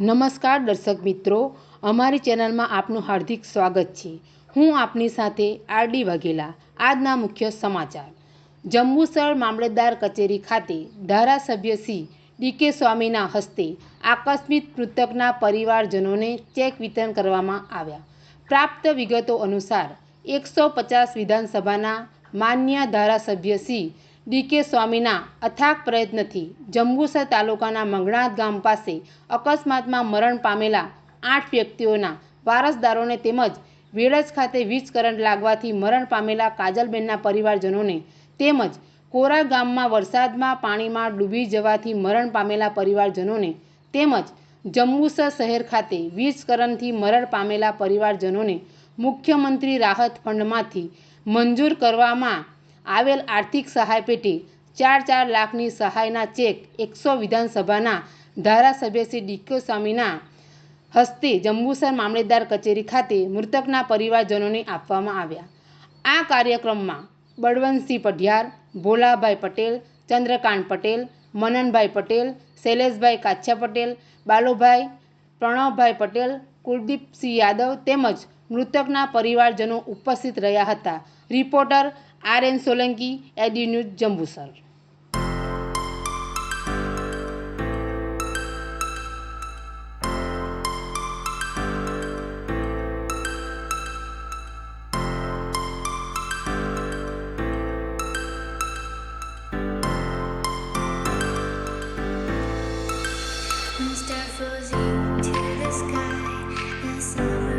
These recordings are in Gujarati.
નમસ્કાર દર્શક મિત્રો, અમારી ચેનલમાં આપનું હાર્દિક સ્વાગત છે. હું આપની સાથે આરડી વાઘેલા, આજના મુખ્ય સમાચાર. જંબુસર મામલતદાર કચેરી ખાતે ધારાસભ્ય શ્રી ડીકે સ્વામીના હસ્તે આકસ્મિક મૃતકના પરિવારજનોને ચેક વિતરણ કરવામાં આવ્યા. પ્રાપ્ત વિગતો અનુસાર, એકસો પચાસ વિધાનસભાના માન્ય ધારાસભ્ય શ્રી ડીકે સ્વામીના અથાગ પ્રયત્નથી જંબુસર તાલુકાના મંગણાત ગામ પાસે અકસ્માતમાં મરણ પામેલા આઠ વ્યક્તિઓના વારસદારોને તેમજ વેળજ ખાતે વીજ કરંટ લાગવાથી મરણ પામેલા કાજલબેનના પરિવારજનોને તેમજ કોરા ગામમાં વરસાદમાં પાણીમાં ડૂબી જવાથી મરણ પામેલા પરિવારજનોને તેમજ જંબુસર શહેર ખાતે વીજ કરંટથી મરણ પામેલા પરિવારજનોને મુખ્યમંત્રી રાહત ફંડમાંથી મંજૂર કરવામાં આવેલ આર્થિક સહાય પેટે ચાર ચાર લાખની સહાયના ચેક એકસો વિધાનસભાના ધારાસભ્ય શ્રી ડીકે સ્વામીના હસ્તે જંબુસર મામલતદાર કચેરી ખાતે મૃતકના પરિવારજનોને આપવામાં આવ્યા. આ કાર્યક્રમમાં બળવંતસિંહ પઢિયાર, ભોલાભાઈ પટેલ, ચંદ્રકાંત પટેલ, મનનભાઈ પટેલ, શૈલેષભાઈ કાછા પટેલ, બાલુભાઈ, પ્રણવભાઈ પટેલ, કુલદીપસિંહ યાદવ તેમજ મૃતકના પરિવારજનો ઉપસ્થિત રહ્યા હતા. Reporter R N Solanki ED news Jambusar Start floating to the sky. The summer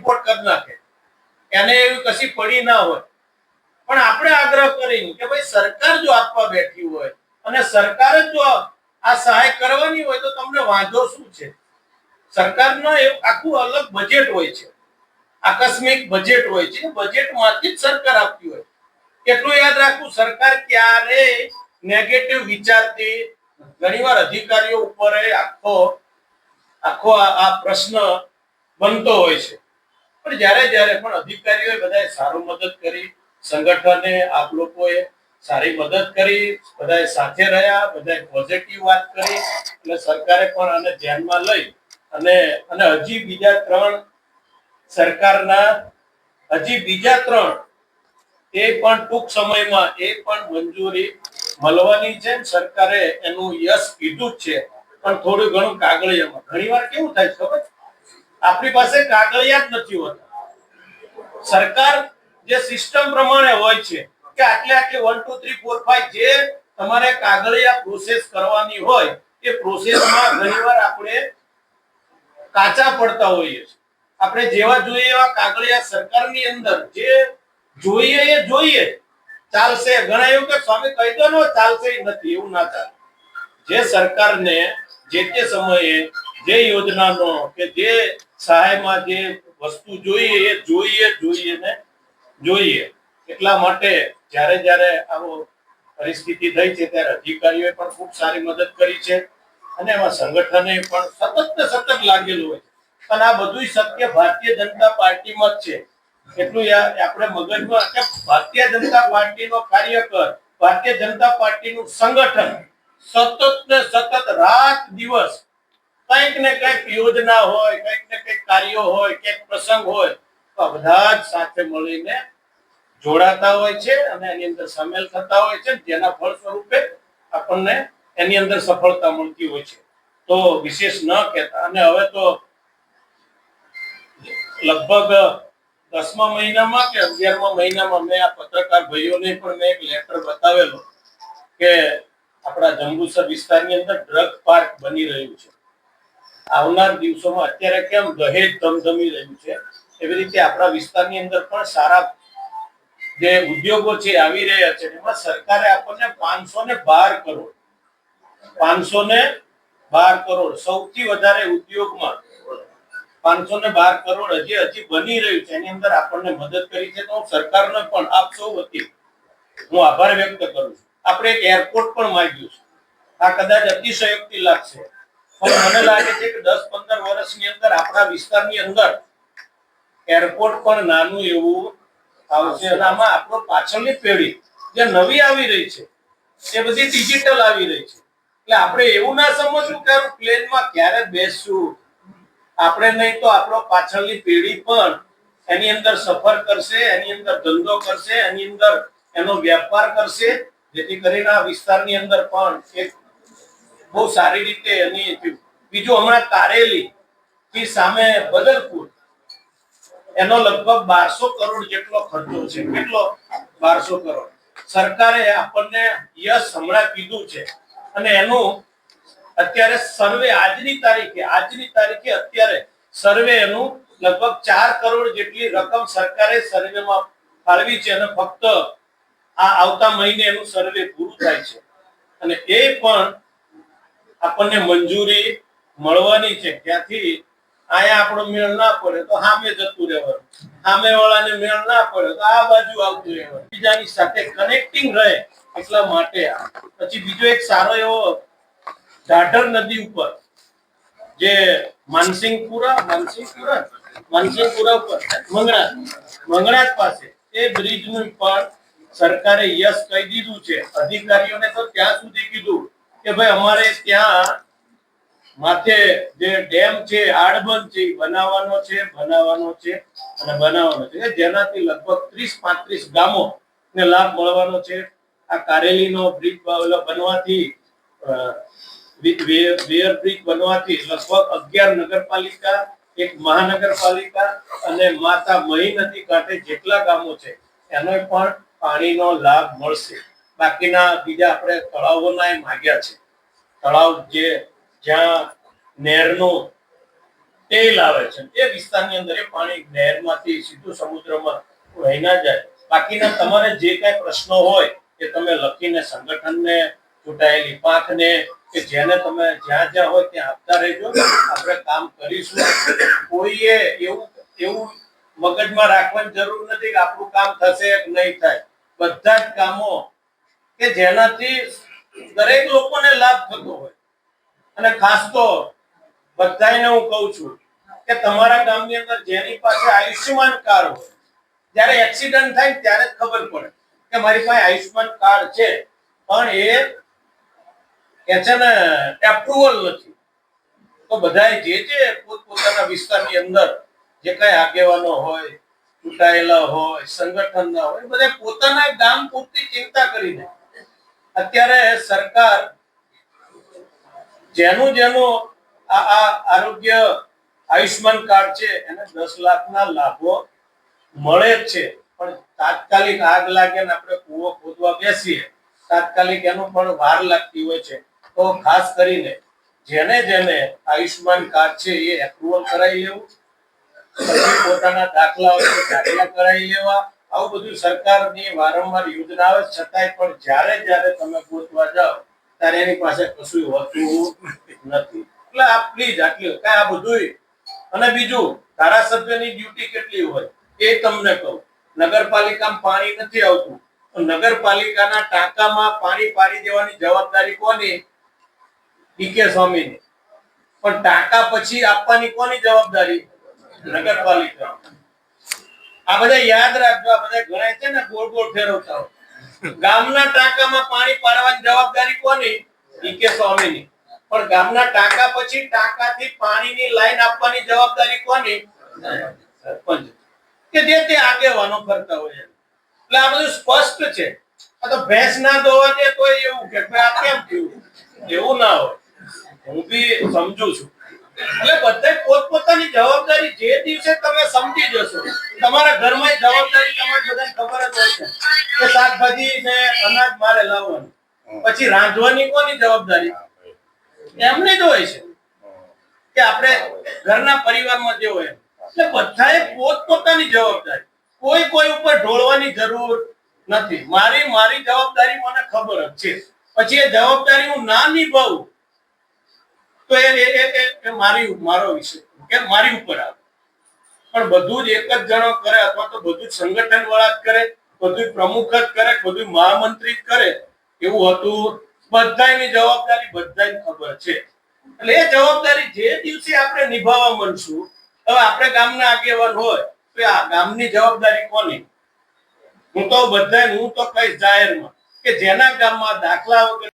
report કરી નાખે. એને એવી કશી પડી ના હોય. પણ આપણે આગ્રહ કરીને કે ભાઈ સરકાર જો આપવા બેઠી હોય અને સરકાર જ જો આ સહાય કરવાની હોય તો તમને વાંધો શું છે? સરકારનો આખું અલગ બજેટ હોય છે. આકસ્મિક બજેટ હોય છે. બજેટમાંથી જ સરકાર આપતી હોય. એટલું યાદ રાખવું, સરકાર ક્યારે નેગેટિવ વિચારતી ઘણીવાર અધિકારીઓ ઉપર આખો આખો આ પ્રશ્ન બનતો હોય છે. પણ જ્યારે જ્યારે પણ અધિકારીઓએ બધાએ સારું મદદ કરી, સંગઠને, આપ લોકોએ સારી મદદ કરી, બધાએ સાથે રહ્યા, બધાએ પોઝિટિવ વાત કરી એટલે સરકારે પણ આને ધ્યાનમાં લઈ અને અને હજી બીજા ત્રણ સરકારના, હજી બીજા ત્રણ, એ પણ ટૂંક સમયમાં, એ પણ મંજૂરી મળવાની છે સરકારે એનું યશ કીધું જ છે પણ થોડું ઘણું કાગળિયામાં ઘણીવાર કેવું થાય ખબર? આપણી પાસે કાગળિયા જ નથી હોતા. સરકાર જે સિસ્ટમ પ્રમાણે હોય છે કે આટલે આટલે one two three four five જે તમારે કાગળિયા પ્રોસેસ કરવાની હોય, એ પ્રોસેસમાં ઘણીવાર આપણે કાચા પડતા હોઈએ છીએ. આપણે જેવા જોઈએ એવા કાગળિયા સરકારની અંદર જે જોઈએ એ જોઈએ. ચાલશે, ઘણા એવું કે સ્વામી કહી દો ને, ચાલશે નથી, એવું ના ચાલે. જે સરકારને જે તે સમયે જે યોજનાનો કે જે સહાયમાં જે વસ્તુ જોઈએ એ જોઈએ જોઈએ ને જોઈએ. એટલા માટે જ્યારે જ્યારે આવો પરિસ્થિતિ થઈ છે ત્યારે અધિકારીઓએ પણ ખૂબ સારી મદદ કરી છે અને એમાં સંગઠને પણ સતત સતત લાગેલું હોય અને આ બધું શક્ય ભારતીય જનતા પાર્ટીમાં જ છે. એટલું આપણે મગજમાં કે ભારતીય જનતા પાર્ટીનો કાર્યકર, ભારતીય જનતા પાર્ટીનું સંગઠન સતત ને સતત રાત દિવસ કંઈક ને કંઈક યોજના હોય, કંઈક ને કંઈક કાર્યો હોય, કંઈક પ્રસંગ હોય, તો બધા જ સાથે મળીને જોડાતા હોય છે અને એની અંદર સામેલ થતા હોય છે. જેના ફળ સ્વરૂપે આપણને એની અંદર સફળતા મળતી હોય છે. તો વિશેષ ન કહેતા. અને હવે તો લગભગ દસમા મહિનામાં કે અગિયારમા મહિનામાં મેં આ પત્રકાર ભાઈઓને પણ મેં એક લેટર બતાવેલો કે આપણા જંબુસર વિસ્તારની અંદર ડ્રગ પાર્ક બની રહ્યું છે. આવનાર દિવસોમાં અત્યારે કેમ દહેજ ધમધમી રહ્યું છે? એવી રીતે આપણા વિસ્તારની અંદર પણ સારા જે ઉદ્યોગો છે આવી રહ્યા છે, એમાં સરકારે આપણને પાંચસો ને બાર કરોડ પાંચસો ને બાર કરોડ, સૌથી વધારે ઉદ્યોગમાં પાંચસો ને બાર કરોડ હજી હજી બની રહ્યું છે. એની અંદર આપણને મદદ કરી છે તો સરકારને પણ આપ સૌ વતી હું આભાર વ્યક્ત કરું છું. આપણે એક એરપોર્ટ પણ માંગ્યું છે. આ કદાચ અતિશયોક્તિ લાગશે. પણ મને લાગે છે કે દસ પંદર વર્ષની અંદર આપણા વિસ્તારની અંદર એરપોર્ટ પણ નાનું એવું આવશે. અને આમાં આપણો પાછળની પેઢી જે નવી આવી રહી છે, એ બધી ડિજિટલ આવી રહી છે. એટલે આપણે એવું ના સમજવું કે પ્લેનમાં ક્યારે બેસશું. આપણે નહીં તો આપણો પાછળની પેઢી પણ એની અંદર સફર કરશે, એની અંદર ધંધો કરશે, એની અંદર એનો વેપાર કરશે. જેથી કરીને આ વિસ્તારની અંદર પણ એક બહુ સારી રીતે એની બીજું હમણાં કારેલી થી સામે બદલપુર એનો લગભગ બારસો કરોડ જેટલો ખર્ચો છે. કેટલો? બારસો કરોડ. સરકારે આપણને યશ હમણાં કીધું છે. અને એનું અત્યારે સર્વે આજની તારીખે આજની તારીખે અત્યારે સર્વે એનું લગભગ ચાર કરોડ જેટલી રકમ સરકારે સર્વેમાં ફાળવી છે અને ફક્ત આ આવતા મહિને એનું સર્વે પૂરું થાય છે. અને એ પણ આપણને મંજૂરી મળવાની છે. ત્યાંથી અહીંયા આપણો મેળ ના પડે તો સામે જતું રહેવાનું. સામે વાળાને મેળ ના પડે તો આ બાજુ આવતું રહેવાનું. બીજાની સાથે કનેક્ટિંગ રહે એટલા માટે. પછી બીજો એક સારો એવો ઢાઢર નદી ઉપર જે માનસિંગપુરા માનસિંગપુરા માનસિંગપુરા ઉપર મંગળા મંગળા પાસે એ બ્રિજનું પણ સરકારે યસ કહી દીધું છે. અધિકારીઓને તો ત્યાં સુધી કીધું. કે ભાઈ અમારે ત્યાં માથે જે ડેમ છે આડબંધ છે બનાવવાનો છે બનાવવાનો છે અને બનાવવાનો છે. જેનાથી લગભગ ત્રીસ પાંત્રીસ ગામો ને લાભ મળવાનો છે. આ કારેલીનો બ્રિજ બનવાથી અ, વે- વે- વેયર બ્રિજ બનવાથી લગભગ અગિયાર નગરપાલિકા એક મહાનગરપાલિકા અને માતા મહી નદી કાંઠે જેટલા ગામો છે એનો પણ પાણીનો લાભ મળશે. બાકીના બીજા આપણે તળાવોના એ માગ્યા છે. તળાવ જે જ્યાં નહેરનો તેલ આવે છે, એ વિસ્તારની અંદર એ પાણી નહેરમાંથી સીધું સમુદ્રમાં વહી ના જાય. બાકીના તમારે જે કાંઈ પ્રશ્નો હોય, એ તમે લખીને સંગઠનને, ચૂંટાયેલી પાંખને કે જેને તમે જ્યાં જ્યાં હોય ત્યાં આપતા રહેજો. આપણે કામ કરીશું. કોઈએ એવું એવું મગજમાં રાખવાની જરૂર નથી કે આપણું કામ થશે કે નહીં થાય. બધા જ કામો કે જેનાથી દરેક લોકોને લાભ થતો હોય. અને ખાસ તો બધાને હું કહું છું કે તમારા ગામની અંદર જેની પાસે આયુષ્યમાન કાર્ડ હોય, જ્યારે એક્સિડન્ટ થાય ત્યારે જ ખબર પડે કે મારી પાસે આયુષ્યમાન કાર્ડ છે. પણ એ કે છે ને એપ્રુવલ નથી. તો બધાએ જે જે પોતપોતાના વિસ્તારની અંદર જે કઈ આગેવાનો હોય, ચૂંટાયેલા હોય, સંગઠનના હોય બધા પોતાના ગામ પૂરતી ચિંતા કરીને અત્યારે સરકાર જેનું જેનું આ આ આરોગ્ય આયુષ્માન કાર્ડ છે, એને દસ લાખના લાભો મળે જ છે. પણ તાત્કાલિક આગ લાગે ને આપણે કૂવો ખોદવા બેસીએ, તાત્કાલિક એનું પણ વાર લાગતી હોય છે. તો ખાસ કરીને જેને જેને આયુષ્માન કાર્ડ છે, એ એપ્રુવલ કરાવી લેવું, પછી પોતાના દાખલાઓ દાખલા કરાવી લેવા આવું બધું સરકારની વારંવાર યોજના આવે, છતાંય પણ જ્યારે જ્યારે તમે ગોતવા જાઓ, ત્યારે એની પાસે કશું હોતું નથી. એટલે આ પ્લીઝ આટલી કાંઈ આ બધું અને બીજું, ધારાસભ્યની ડ્યુટી કેટલી હોય, એ તમને કહું. નગરપાલિકામાં પાણી નથી આવતું. નગરપાલિકાના ટાંકામાં પાણી પાડી દેવાની જવાબદારી કોની? ડીકે સ્વામીની. પણ ટાંકા પછી આપવાની કોની જવાબદારી? નગરપાલિકા આ બધા યાદ રાખજો, આ બધા ગણાય છે ને, ગોળ ગોળ ફેરવતા ગામના ટાંકામાં પાણી પાડવાની જવાબદારી કોની? ઈ કે સ્વામીની. પણ ગામના ટાંકા પછી ટાંકાથી પાણીની લાઈન આપવાની જવાબદારી કોની? સરપંચ. કે જે તે આગેવાનો કરતા હોય. એટલે આ બધું સ્પષ્ટ છે. આ તો ભેંસ ના ધોવા દે તો એવું કે આ કેમ થયું? એવું ના હોય. હું બી સમજુ છું. એટલે બધા પોતપોતાની જવાબદારી જે દિવસે તમે સમજી જશો, તમારા ઘરમાં જવાબદારી તમારે બધાને ખબર જ હોય છે કે શાકભાજી ને અનાજ મારે લાવવાનું. પછી રાંધવાની કોની જવાબદારી? એમને જ હોય છે. કે આપણે ઘરના પરિવારમાં જે હોય એટલે બધાએ પોતપોતાની જવાબદારી. કોઈ કોઈ ઉપર ઢોળવાની જરૂર નથી. મારી મારી જવાબદારી મને ખબર જ છે. પછી એ જવાબદારી હું ના નિભાવું તો એ મારી મારો વિષય કે મારી ઉપર આવે. પણ બધું જ એક જ જણો કરે અથવા તો બધું જ સંગઠન વાળા જ કરે, બધું પ્રમુખ જ કરે, બધું મહામંત્રી જ કરે, એવું હતું. બધાની જવાબદારી બધાને ખબર છે. એટલે એ જવાબદારી જે દિવસે આપણે નિભાવવા મળશું હવે આપણે ગામના આગેવાન હોય, તો આ ગામની જવાબદારી કોની? હું તો બધા હું તો કહીશ જાહેરમાં, કે જેના ગામમાં દાખલા વગર